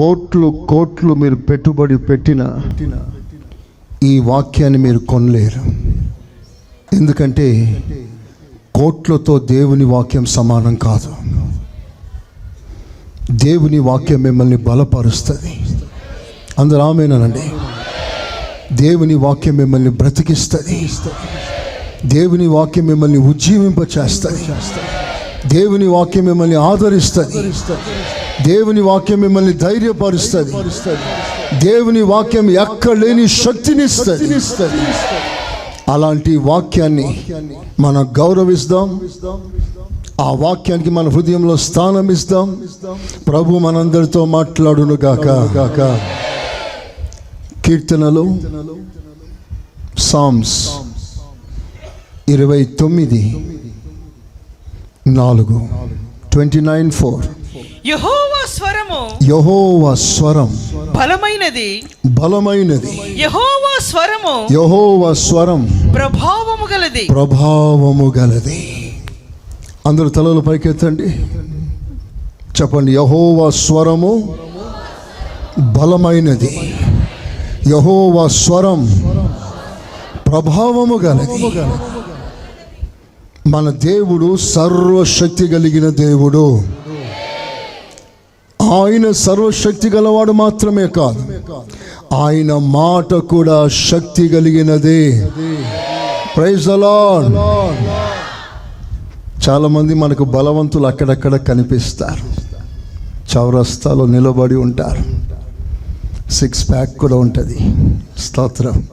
కోట్లు కోట్లు మీరు పెట్టుబడి పెట్టిన ఈ వాక్యాన్ని మీరు కొనలేరు. ఎందుకంటే కోట్లతో దేవుని వాక్యం సమానం కాదు. దేవుని వాక్యం మిమ్మల్ని బలపరుస్తుంది. అందరూ ఆమెనండి దేవుని వాక్యం మిమ్మల్ని బ్రతికిస్తుంది. దేవుని వాక్యం మిమ్మల్ని ఉజ్జీవింపచేస్తుంది. దేవుని వాక్యం మిమ్మల్ని ఆదరిస్తుంది. దేవుని వాక్యం మిమ్మల్ని ధైర్యపరుస్తుంది. దేవుని వాక్యం ఎక్కడ లేని శక్తినిస్తుంది. అలాంటి వాక్యాన్ని మనం గౌరవిస్తాం. ఆ వాక్యానికి మన హృదయంలో స్థానం ఇస్తాం. ప్రభు మనందరితో మాట్లాడును గాక. గాక కీర్తనలు సామ్స్ ఇరవై తొమ్మిది నాలుగు ట్వంటీ నైన్ ఫోర్. యెహోవా స్వరము యహోవ స్వరం. బలమైనది. బలమైనది. యెహోవా స్వరము యహోవ స్వరం. ప్రభావము గలది. ప్రభావము గలది. అందరూ తలలు పైకెత్తండి. చెప్పండి యహోవ స్వరము బలమైనది. యహోవ స్వరం ప్రభావము గలది. మన దేవుడు సర్వశక్తి కలిగిన దేవుడు. ఆయన సర్వశక్తి గలవాడు మాత్రమే కాదు. ఆయన మాట కూడా శక్తి కలిగినదే. ప్రైజ్ అలాడ్ చాలా మంది మనకు బలవంతులు అక్కడక్కడ కనిపిస్తారు. చౌరస్తాలో నిలబడి ఉంటారు. సిక్స్ ప్యాక్ కూడా ఉంటుంది. స్తోత్రం.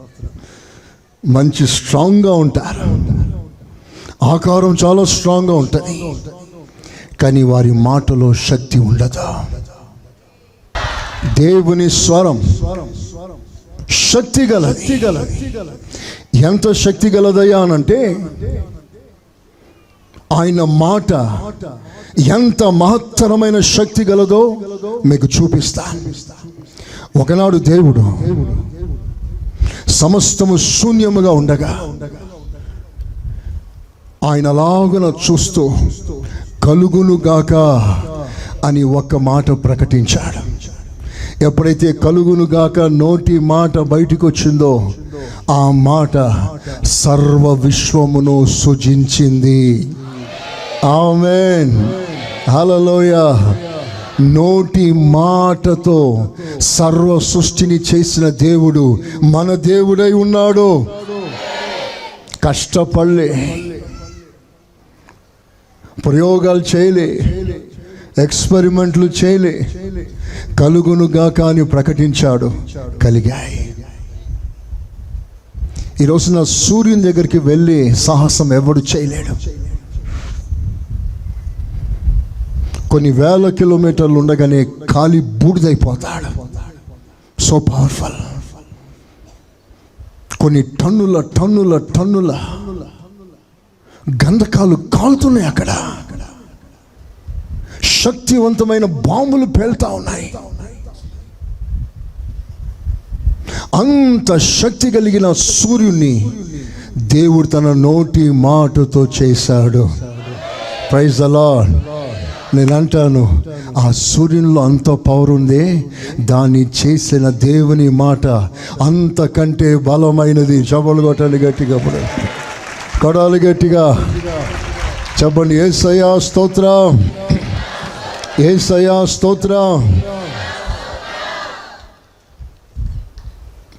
మంచి స్ట్రాంగ్గా ఉంటారు. ఆకారం చాలా స్ట్రాంగ్గా ఉంటుంది. కానీ వారి మాటలో శక్తి ఉండదు? దేవుని స్వరం శక్తి గలది ఎంత శక్తి గలదయ్యా అనంటే ఆయన మాట ఎంత మహత్తరమైన శక్తి గలదో మీకు చూపిస్తా ఒకనాడు దేవుడు సమస్తము శూన్యముగా ఉండగా ఆయన లాగున చూస్తూ కలుగును గాక అని ఒక్క మాట ప్రకటించాడు. ఎప్పుడైతే కలుగును గాక నోటి మాట బయటకు వచ్చిందో ఆ మాట సర్వ విశ్వమును సృజించింది. ఆమెన్. హలలోయ నోటి మాటతో సర్వ సృష్టిని చేసిన దేవుడు మన దేవుడై ఉన్నాడు. కష్టపడలే. ప్రయోగాలు చేయలే. ఎక్స్పెరిమెంట్లు చేయలే. కలుగునుగా కానీ ప్రకటించాడు. కలిగాయి. ఈరోజు నా సూర్యుని దగ్గరికి వెళ్ళి సాహసం ఎవడు చేయలేడు. కొన్ని వేల కిలోమీటర్లు ఉండగానే ఖాళీ బూడిదైపోతాడు. సో పవర్ఫుల్ కొన్ని టన్నుల టన్నుల టన్నుల గంధకాలు కాలుతున్నాయి అక్కడ. శక్తివంతమైన బాంబులు పేలుతా ఉన్నాయి. అంత శక్తి కలిగిన సూర్యుని దేవుడు తన నోటి మాటతో చేశాడు. ప్రైజ్ అలా నేను అంటాను ఆ సూర్యునిలో అంత పవర్ ఉంది దాన్ని చేసిన దేవుని మాట అంతకంటే బలమైనది చబలు కొట్టాలి గట్టిగా ఇప్పుడు కొడాలి గట్టిగా. చెప్పండి ఏసయ్యా స్తోత్రం. ఏసయ్యా స్తోత్రం.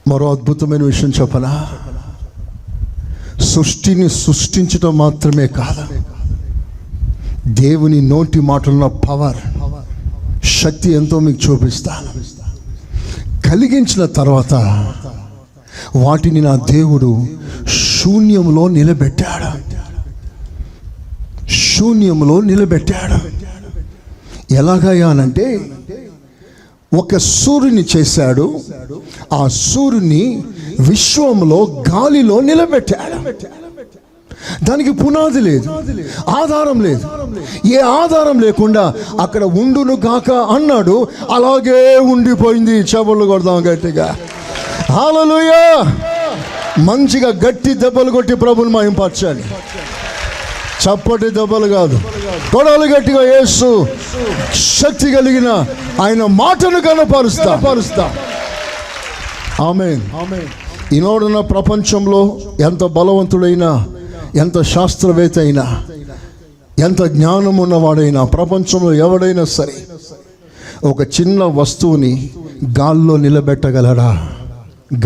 మరో అద్భుతమైన విషయం చెప్పనా? సృష్టిని సృష్టించడం మాత్రమే కాదు. దేవుని నోటి మాటలున్న పవర్ శక్తి ఎంతో మీకు చూపిస్తాను కలిగించిన తర్వాత వాటిని నా దేవుడు శూన్యంలో నిలబెట్టాడు. శూన్యంలో నిలబెట్టాడు. ఎలాగయ్యానంటే ఒక సూర్యుని చేశాడు. ఆ సూర్యుని విశ్వంలో గాలిలో నిలబెట్టాడు. దానికి పునాది లేదు ఆధారం లేదు. ఏ ఆధారం లేకుండా అక్కడ ఉండును గాక అన్నాడు. అలాగే ఉండిపోయింది చెవులు కొడదాం గట్టిగా. హాలలుయా మంచిగా గట్టి దెబ్బలు కొట్టి ప్రభుని మహింపరచాలి. చప్పటి దెబ్బలు కాదు. కొడలు గట్టిగా యేసు శక్తి కలిగిన ఆయన మాటను కనపరుస్తా. పరుస్తా ఆమె ఈనాడున్న ప్రపంచంలో ఎంత బలవంతుడైనా ఎంత శాస్త్రవేత్త అయినా ఎంత జ్ఞానం ఉన్నవాడైనా ప్రపంచంలో ఎవడైనా సరే ఒక చిన్న వస్తువుని గాల్లో నిలబెట్టగలడా?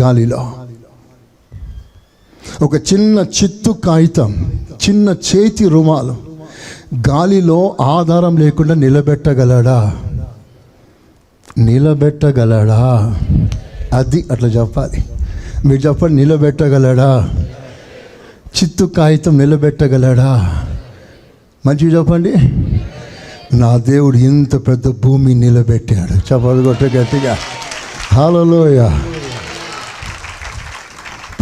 గాలిలో. ఒక చిన్న చిత్తు కాగితం చిన్న చేతి రుమాలు. గాలిలో ఆధారం లేకుండా నిలబెట్టగలడా? నిలబెట్టగలడా? అది అట్లా చెప్పాలి. మీరు చెప్పండి నిలబెట్టగలడా? చిత్తు కాగితం నిలబెట్టగలడా? మంచిగా చెప్పండి. నా దేవుడు ఇంత పెద్ద భూమి నిలబెట్టాడు. చెప్పదు కొట్ట గట్టిగా. హలోయ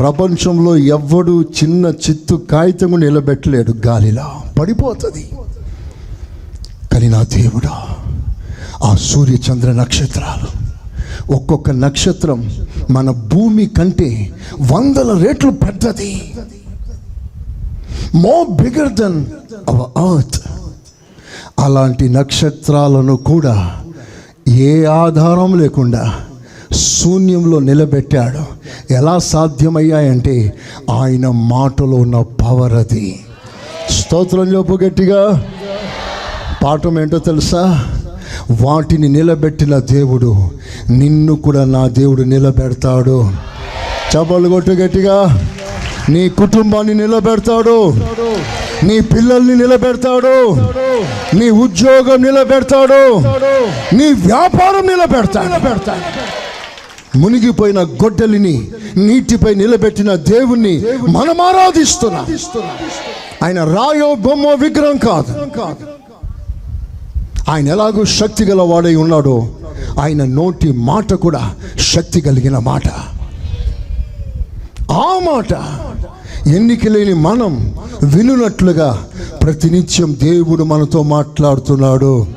ప్రపంచంలో ఎవ్వడు చిన్న చిత్తు కాగితం నిలబెట్టలేడు గాలిలా పడిపోతుంది. కానీ నా దేవుడా ఆ సూర్య చంద్ర నక్షత్రాలు ఒక్కొక్క నక్షత్రం మన భూమి కంటే వందల రెట్లు పెద్దది. మో బిగర్ దెన్ అవర్ అర్త్ అలాంటి నక్షత్రాలను కూడా ఏ ఆధారం లేకుండా శూన్యంలో నిలబెట్టాడు. ఎలా సాధ్యమయ్యాయంటే ఆయన మాటలో ఉన్న పవర్ అది. స్తోత్రం చెప్పు గట్టిగా. పాఠం ఏంటో తెలుసా? వాటిని నిలబెట్టిన దేవుడు నిన్ను కూడా నా దేవుడు నిలబెడతాడు. చపలు కొట్టు గట్టిగా. నీ కుటుంబాన్ని నిలబెడతాడు. నీ పిల్లల్ని నిలబెడతాడు. నీ ఉద్యోగం నిలబెడతాడు. నీ వ్యాపారం నిలబెడతాడు. మునిగిపోయిన గొడ్డలిని నీటిపై నిలబెట్టిన దేవుణ్ణి మనం ఆరాధిస్తున్నాం. ఆయన రాయో బొమ్మో విగ్రహం కాదు. ఆయన ఎలాగో శక్తి గల వాడై ఉన్నాడో ఆయన నోటి మాట కూడా శక్తి కలిగిన మాట. ఆ మాట ఎన్నిక లేని మనం వినునట్లుగా ప్రతినిత్యం దేవుడు మనతో మాట్లాడుతున్నాడు.